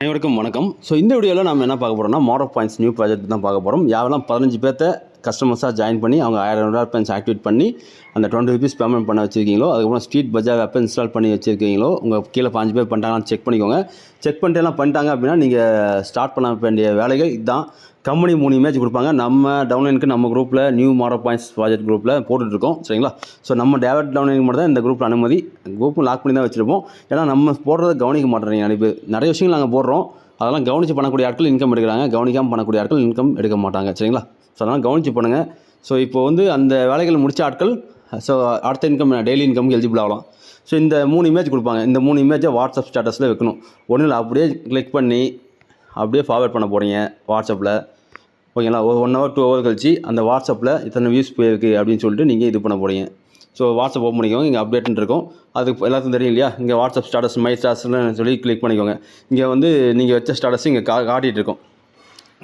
அனைவருக்கும் வணக்கம். ஸோ இந்த வீடியோவில் நம்ம என்ன பார்க்க போகிறோம்னா மாடர் பாயிண்ட்ஸ் நியூ ப்ராஜெக்ட் தான் பார்க்க போகிறோம் யாரெல்லாம் பதினஞ்சு பேர்த்த கஸ்டமர்ஸாக ஜாயின் பண்ணி அவங்க ஆயிரம் ரூபா பென்ஸ் ஆக்டிவேட் பண்ணி அந்த டுவெண்ட்டி ருபீஸ் பேமெண்ட் பண்ண வச்சுருக்கீங்களோ அதுக்கப்புறம் ஸ்ட்ரீட் பஜார் ஆப்பை இன்ஸ்டால் பண்ணி வச்சிருக்கீங்களோ உங்கள் கீழே பாஞ்சு பேர் பண்ணிட்டாங்கன்னு செக் பண்ணிக்கோங்க. செக் பண்ணிட்டு எல்லாம் பண்ணிட்டாங்க அப்படின்னா நீங்கள் ஸ்டார்ட் பண்ண வேண்டிய வேலைகள் இதுதான் கம்பெனி மூணு இமேஜ் கொடுப்பாங்க. நம்ம டவுன்லைனுக்கு நம்ம குரூப்பில் நியூ மாடல் பாயிண்ட்ஸ் ப்ராஜெக்ட் குரூப்பில் போட்டுட்ருக்கோம். சரிங்களா? ஸோ நம்ம டேவட் டவுன்லைனுக்கு மட்டும் தான் இந்த குரூப்பில் அனுமதி. குரூப்பும் லாக் பண்ணி தான் வச்சுருப்போம். ஏன்னா நம்ம போடுறத கவனிக்க மாட்டேறீங்க அனுப்பி. நிறைய விஷயங்கள் நாங்கள் போடுறோம். அதெல்லாம் கவனித்து பண்ணக்கூடிய ஆட்கள் இன்கம் எடுக்கிறாங்க. கவனிக்காமல் பண்ணக்கூடிய ஆட்கள் இன்கம் எடுக்க மாட்டாங்க. சரிங்களா? ஸோ அதனால் கவனித்து பண்ணுங்கள் ஸோ இப்போ வந்து அந்த வேலைகள் முடித்த ஆட்கள் ஸோ அடுத்த இன்கம் டெய்லி இன்கம் எலிஜிபிள் ஆகலாம். ஸோ இந்த மூணு இமேஜ் கொடுப்பாங்க. இந்த மூணு இமேஜை வாட்ஸ்அப் ஸ்டேட்டஸில் வைக்கணும். ஒன்றும் இல்லை அப்படியே கிளிக் பண்ணி அப்படியே ஃபார்வர்ட் பண்ண போகிறீங்க வாட்ஸ்அப்பில் ஓகேங்களா ஒரு ஒன் ஹவர் டூ ஹவர் கழிச்சு அந்த வாட்ஸ்அப்பில் இத்தனை வியூஸ் போயிருக்கு அப்படின்னு சொல்லிட்டு நீங்கள் இது பண்ண போகிறீங்க ஸோ வாட்ஸ்அப் ஓப்பன் பண்ணிக்கோங்க. இங்கே அப்டேட்னு இருக்கும். அது எல்லாத்துக்கும் தெரியும் இல்லையா? இங்கே வாட்ஸ்அப் ஸ்டாட்டஸ் மை ஸ்டாட்டஸ்னு சொல்லி கிளிக் பண்ணிக்கோங்க. இங்கே வந்து நீங்கள் வச்ச ஸ்டாட்டஸ் இங்கே கா காட்டிகிட்டு இருக்கும்.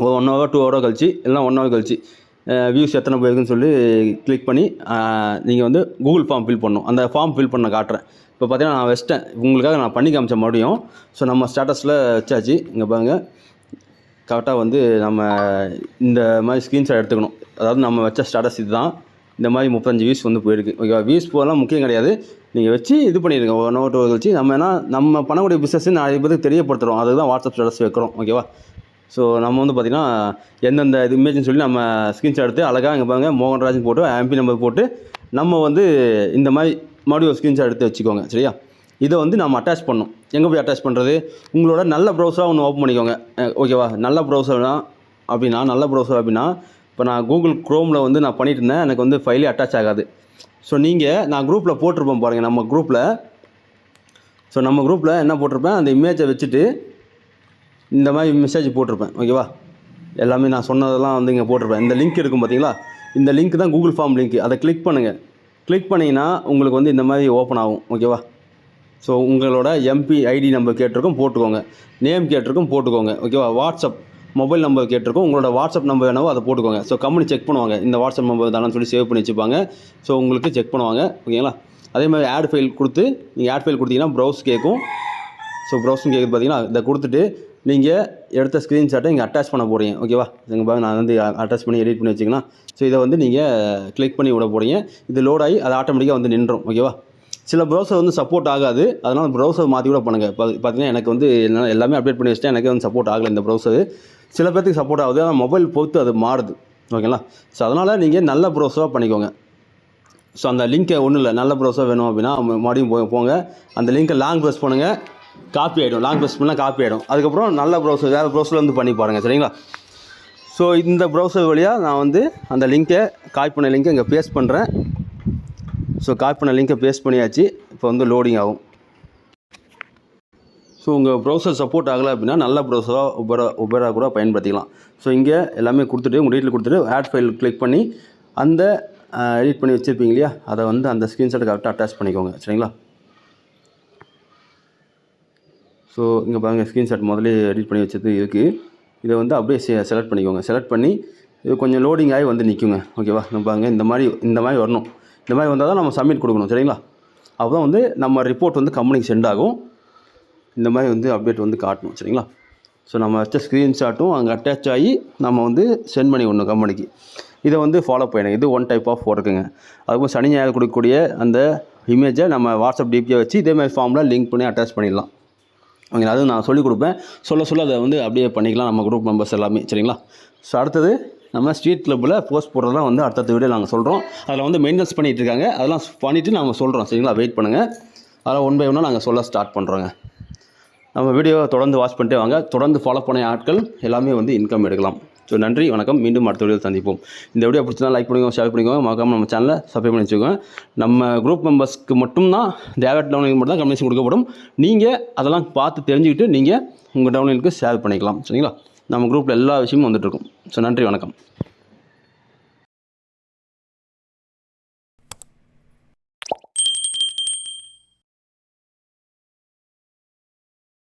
ஒரு ஒன் ஹவர் டூ ஹவரோ கழிச்சு இல்லைனா ஒன் ஹவர் கழிச்சு வியூஸ் எத்தனை போயிருக்குன்னு சொல்லி கிளிக் பண்ணி நீங்கள் வந்து கூகுள் ஃபார்ம் ஃபில் பண்ணணும். அந்த ஃபார்ம் ஃபில் பண்ண காட்டுறேன். இப்போ பார்த்தீங்கன்னா நான் வச்சிட்டேன். உங்களுக்காக நான் பண்ணி காமிச்சேன் மறுபடியும். ஸோ நம்ம ஸ்டேட்டஸில் வச்சாச்சு. இங்கே பாருங்கள் கரெக்டாக வந்து நம்ம இந்த மாதிரி ஸ்க்ரீன்ஷாட் எடுத்துக்கணும். அதாவது நம்ம வச்ச ஸ்டேட்டஸ் இதுதான். இந்த மாதிரி முப்பத்தஞ்சு வியூஸ் வந்து போயிருக்கு. ஓகேவா வியூஸ் போகலாம் முக்கியம் கிடையாது. நீங்கள் வச்சு இது பண்ணிடுங்க. ஒன் ஹவர் டூ வச்சு நம்ம என்ன நம்ம பண்ணக்கூடிய பிஸ்னஸ் நிறைய பேருக்கு தெரியப்படுத்துகிறோம் அதுக்கு தான் வாட்ஸ்அப் ஸ்டேட்டஸ் வைக்கிறோம். ஓகேவா ஸோ நம்ம வந்து பார்த்திங்கன்னா எந்தெந்த இது இமேஜ்னு சொல்லி நம்ம ஸ்க்ரீன்ஷாட் எடுத்து அழகாக இங்கே பாருங்கள் மோகன்ராஜன் போட்டு எம்பி நம்பர் போட்டு நம்ம வந்து இந்த மாதிரி மறுபடியும் ஒரு ஸ்க்ரீன்ஷாட் எடுத்து வச்சுக்கோங்க. சரியா? இதை வந்து நம்ம அட்டாச் பண்ணணும். எங்கே போய் அட்டாச் பண்ணுறது உங்களோட நல்ல ப்ரௌசராக ஒன்று ஓப்பன் பண்ணிக்கோங்க. ஓகேவா நல்ல ப்ரௌசர்னா அப்படின்னா நல்ல ப்ரௌசர் அப்படின்னா இப்போ நான் கூகுள் க்ரோமில் வந்து நான் பண்ணிட்டு இருந்தேன் எனக்கு வந்து ஃபைலே அட்டாச் ஆகாது. ஸோ நீங்கள் நான் குரூப்பில் போட்டிருப்பேன் பாருங்கள் நம்ம குரூப்பில் ஸோ நம்ம குரூப்பில் என்ன போட்டிருப்பேன்? அந்த இமேஜை வச்சுட்டு இந்த மாதிரி மெசேஜ் போட்டிருப்பேன். ஓகேவா எல்லாமே நான் சொன்னதெல்லாம் வந்து இங்கே போட்டிருப்பேன். இந்த லிங்க் இருக்கும் பார்த்தீங்களா? இந்த லிங்க் தான் கூகுள் ஃபார்ம் லிங்க் அதை கிளிக் பண்ணுங்கள் கிளிக் பண்ணிங்கன்னா உங்களுக்கு வந்து இந்த மாதிரி ஓப்பன் ஆகும். ஓகேவா ஸோ உங்களோட எம்பி ஐடி நம்பர் கேட்டிருக்கோம் போட்டுக்கோங்க. நேம் கேட்டிருக்கோம் போட்டுக்கோங்க. ஓகேவா வாட்ஸ்அப் மொபைல் நம்பர் கேட்டிருக்கோம். உங்களோட வாட்ஸ்அப் நம்பர் என்னவோ அதை போட்டுக்கோங்க. ஸோ கம்பெனி செக் பண்ணுவாங்க. இந்த வாட்ஸ்அப் நம்பர் தானே சொல்லி சேவ் பண்ணி வச்சுப்பாங்க. ஸோ உங்களுக்கு செக் பண்ணுவாங்க. ஓகேங்களா? அதே மாதிரி ஆட் ஃபைல் கொடுத்து நீங்கள் ஆட் ஃபைல் கொடுத்தீங்கன்னா ப்ரௌஸ் கேட்கும். ஸோ ப்ரௌசிங் கேட்குது பார்த்தீங்கன்னா இதை கொடுத்துட்டு நீங்கள் எடுத்த ஸ்க்ரீன்ஷாட்டை இங்கே அட்டாச் பண்ண போகிறீங்க ஓகேவா? இங்கே பாருங்க நான் வந்து அட்டாச் பண்ணி எடிட் பண்ணி வச்சிங்கன்னா ஸோ இதை வந்து நீங்கள் கிளிக் பண்ணி விட போகிறீங்க இது லோட் ஆகி அது ஆட்டோமேட்டிக்காக வந்து நின்றோம். ஓகேவா? சில ப்ரௌசர் வந்து சப்போர்ட் ஆகாது. அதனால் ப்ரௌசர் மாற்றி கூட பண்ணுங்கள் இப்போ பார்த்தீங்கன்னா எனக்கு வந்து என்ன எல்லாமே அப்டேட் பண்ணி வச்சிட்டேன். எனக்கு வந்து சப்போர்ட் ஆகலை இந்த ப்ரௌசர் சில பேர்த்துக்கு சப்போர்ட் ஆகுது. ஆனால் மொபைல் பொறுத்து அது மாறுது. ஓகேங்களா? ஸோ அதனால் நீங்கள் நல்ல ப்ரௌசராக பண்ணிக்கோங்க. ஸோ அந்த லிங்க்கை ஒன்றும் இல்லை நல்ல ப்ரௌசர் வேணும் அப்படின்னா மறுபடியும் போய் போங்க. அந்த லிங்க்கை லாங் ப்ரெஸ் பண்ணுங்கள் காப்பி ஆகிடும் லாங் ப்ரெஸ் பண்ணால் காப்பி ஆகிடும் அதுக்கப்புறம் நல்ல ப்ரௌசர் வேறு ப்ரௌசரில் வந்து பண்ணி பாருங்கள் சரிங்களா? ஸோ இந்த ப்ரௌசர் வழியாக நான் வந்து அந்த லிங்க்கை காப்பி பண்ண லிங்க்கை இங்கே பேஸ்ட் பண்ணுறேன் ஸோ காப்பி பண்ண லிங்க்கை பேஸ்ட் பண்ணியாச்சு. இப்போ வந்து லோடிங் ஆகும். ஸோ உங்கள் ப்ரௌசர் சப்போர்ட் ஆகலை அப்படின்னா நல்ல ப்ரௌசராக உபரா உபரா கூட பயன்படுத்திக்கலாம். ஸோ இங்கே எல்லாமே கொடுத்துட்டு உங்கள் டீட்டெயில் கொடுத்துட்டு ஆட் ஃபைல் கிளிக் பண்ணி அந்த எடிட் பண்ணி வச்சுருப்பீங்க இல்லையா? அதை வந்து அந்த ஸ்க்ரீன்ஷாட் கரெக்டாக அட்டாச் பண்ணிக்கோங்க. சரிங்களா? ஸோ இங்கே பாருங்கள் ஸ்க்ரீன்ஷாட் முதல்ல எடிட் பண்ணி வச்சது இருக்குது இதை வந்து அப்படியே செலக்ட் பண்ணிக்கோங்க. செலக்ட் பண்ணி இது கொஞ்சம் லோடிங் ஆகி வந்து நிற்குங்க ஓகேவா நம்ம பாருங்கள் இந்த மாதிரி இந்த மாதிரி வரணும். இந்த மாதிரி வந்தால் தான் நம்ம சப்மிட் கொடுக்கணும் சரிங்களா? அப்போ தான் வந்து நம்ம ரிப்போர்ட் வந்து கம்பெனிக்கு சென்ட் ஆகும். இந்த மாதிரி வந்து அப்டேட் வந்து காட்டணும் சரிங்களா? ஸோ நம்ம வச்ச ஸ்க்ரீன்ஷாட்டும் அங்கே அட்டாச் ஆகி நம்ம வந்து சென்ட் பண்ணி விடணும் கம்பெனிக்கு இதை வந்து ஃபாலோ பண்ணுங்க. இது ஒன் டைப் ஆஃப் ஒர்க்குங்க அதுக்கப்புறம் சனி ஞாயிறு கொடுக்கக்கூடிய அந்த இமேஜை நம்ம வாட்ஸ்அப் டிபியை வச்சு இதேமாதிரி ஃபார்மில் லிங்க் பண்ணி அட்டாச் பண்ணிடலாம். ஓகே அதுவும் நான் சொல்லிக் கொடுப்பேன். சொல்ல சொல்ல அதை வந்து அப்படியே பண்ணிக்கலாம் நம்ம குரூப் மெம்பர்ஸ் எல்லாமே சரிங்களா? ஸோ அடுத்தது நம்ம ஸ்ட்ரீட் கிளப்பில் போஸ்ட் போடுறதெல்லாம் வந்து அடுத்தடுத்த வீடியோ நாங்கள் சொல்கிறோம் அதில் வந்து மெயின்டெனன்ஸ் பண்ணிகிட்டு இருக்காங்க. அதெல்லாம் பண்ணிவிட்டு நாங்கள் சொல்கிறோம் சரிங்களா? வெயிட் பண்ணுங்கள் அதெல்லாம் ஒன் பை ஒன்னாக நாங்கள் சொல்ல ஸ்டார்ட் பண்ணுறோங்க நம்ம வீடியோவை தொடர்ந்து வாட்ச் பண்ணிட்டே வாங்க. தொடர்ந்து ஃபாலோ பண்ண ஆட்கள் எல்லாமே வந்து இன்கம் எடுக்கலாம். ஸோ நன்றி வணக்கம். மீண்டும் அடுத்த வீடியோ சந்திப்போம். இந்த வீடியோ பிடிச்சா லைக் பண்ணிக்கோங்க ஷேர் பண்ணிக்கோங்க. மறக்காம நம்ம சேனலை சப்ஸ்கிரைப் பண்ணி வச்சுக்கோங்க. நம்ம குரூப் மெம்பர்ஸ்க்கு மட்டும்தான் டேரக்ட் டவுன்லைன் மட்டும் தான் கமிஷன் கொடுக்கப்படும். நீங்கள் அதெல்லாம் பார்த்து தெரிஞ்சுக்கிட்டு நீங்கள் உங்கள் டவுன்லைனுக்கு ஷேர் பண்ணிக்கலாம். சரிங்களா? நம்ம குரூப்பில் எல்லா விஷயமும் வந்துட்டுருக்கும். ஸோ நன்றி வணக்கம்.